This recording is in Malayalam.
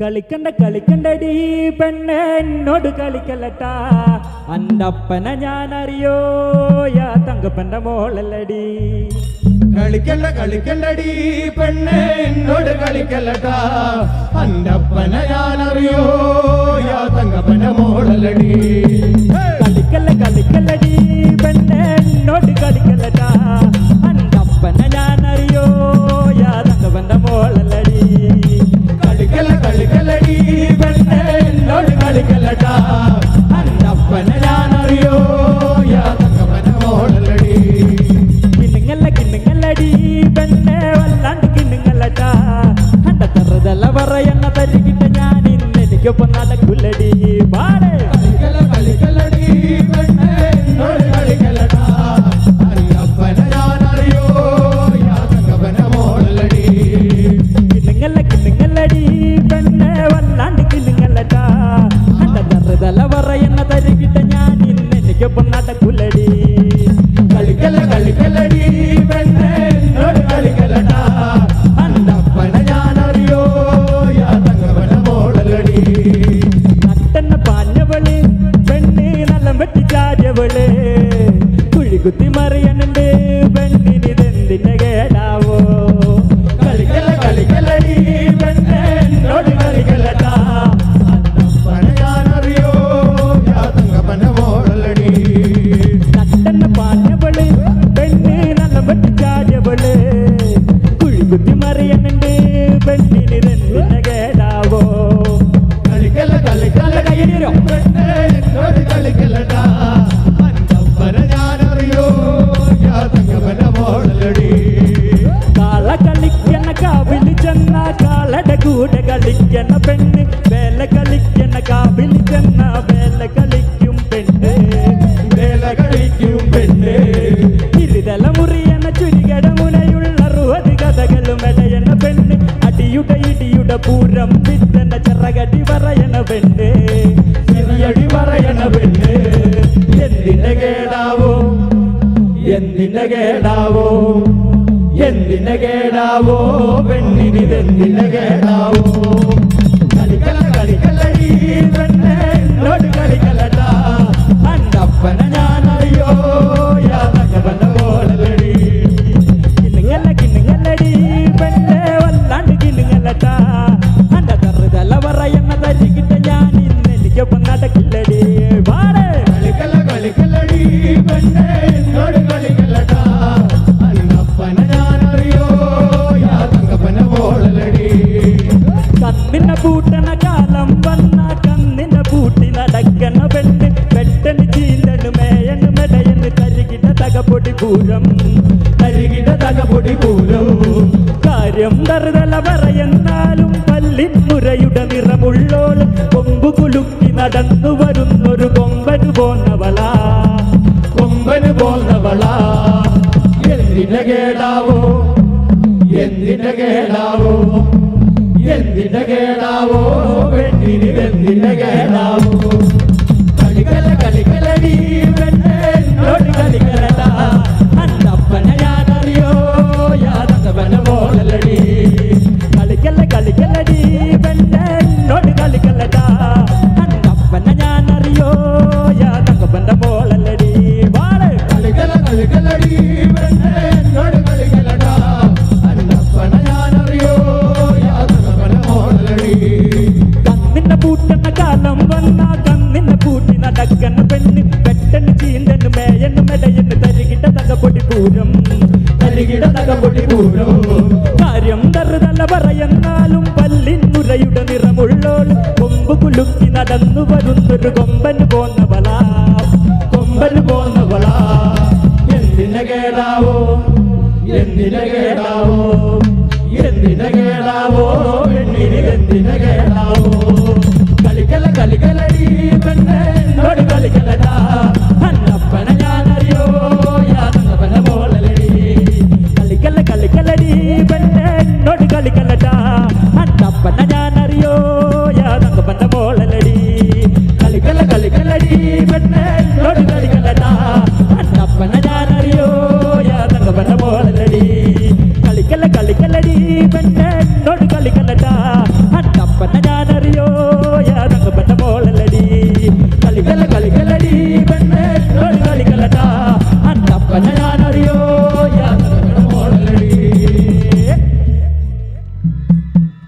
കളിക്കണ്ട കളിക്കണ്ടടി പെണ്ണെ എന്നോട് കളിക്കല്ലട്ടാ. ഞാൻ അറിയോ യാ തങ്കപ്പന്റെ മോളല്ലടി. കളിക്കണ്ട കളിക്കണ്ടടി പെണ്ണെ എന്നോട് കളിക്കല്ലട്ടാ. ഞാൻ അറിയോ യാ തങ്കപ്പന്റെ മോളലടി ஐயப்பன் ஆடியவளே பெண்ணே நல்லம் வெட்டி சாடியவளே குழி குத்தி மறைய കാവിലി ചെന്ന കാളട കൂടെ കളിക്കണ പെണ്ണ്. വേല കളിക്കണ കാവിലി ചെന്ന വേല കളിക്കും പെണ്ണ്. വേല കളിക്കും പെണ്ണ്. ഇരുതല മുറിയണ ചുരികട മുനയുള്ള അറുപത് കഥകളും ഇടയണ പെണ്ണ്. അടിയുടെ ഇടിയുടെ പൂരം വിത്തന ചിറകടി പറയണ പെണ്ണ്. ചെറിയടി പറയണ പെണ്ണ്. എന്തിന്റെ കേടാവോ? എന്തിന്റെ കേടാവോ? എന്തിന്റെ കേടാവോ പെണ്ണിനിതെന്തിന്റെ കേടാവോ കളിക്കല കളിക്കല്ലടി പെണ്ണെ എന്നോട് കളിക്കല്ലട്ടാ അണ്ടപ്പന ഞാനറിയോ തരികിട തകപൊടി പൂരം അരികിട തകപൊടി പൂരം. കാര്യം തറുതല പറയുന്നാലും പല്ലിൻ മുരയുടെ നിറമുള്ളോൾ കൊമ്പു കുലുക്കി നടന്നു വരുന്നൊരു കൊമ്പന് പോന്നവളാ. കൊമ്പന് പോന്നവളാ. എന്തിന്റെ കേടാവോ? എന്തിന്റെ കേടാവോ? എന്തിന്റെ കേടാവോ? പെണ്ണിന് എന്തിന്റെ കേടാവോ? കളിക്കല കളിക്കലടി കണ്ടോൾ കൊമ്പ് കുലുക്കി നടന്നു വരുന്നൊരു കൊമ്പൻ പോന്നവളാ. കൊമ്പൻ പോന്നവളാ. എന്തിന കേടാവോ? എന്തിന കേടാവോ? എന്തിന കേടാവോ? പെണ്ണിന് എന്തിന കേടാവോ? കളിക്കല കളിക്കലടി പെണ്ണെ. എന്നോട് കളിക്കലടാ. ne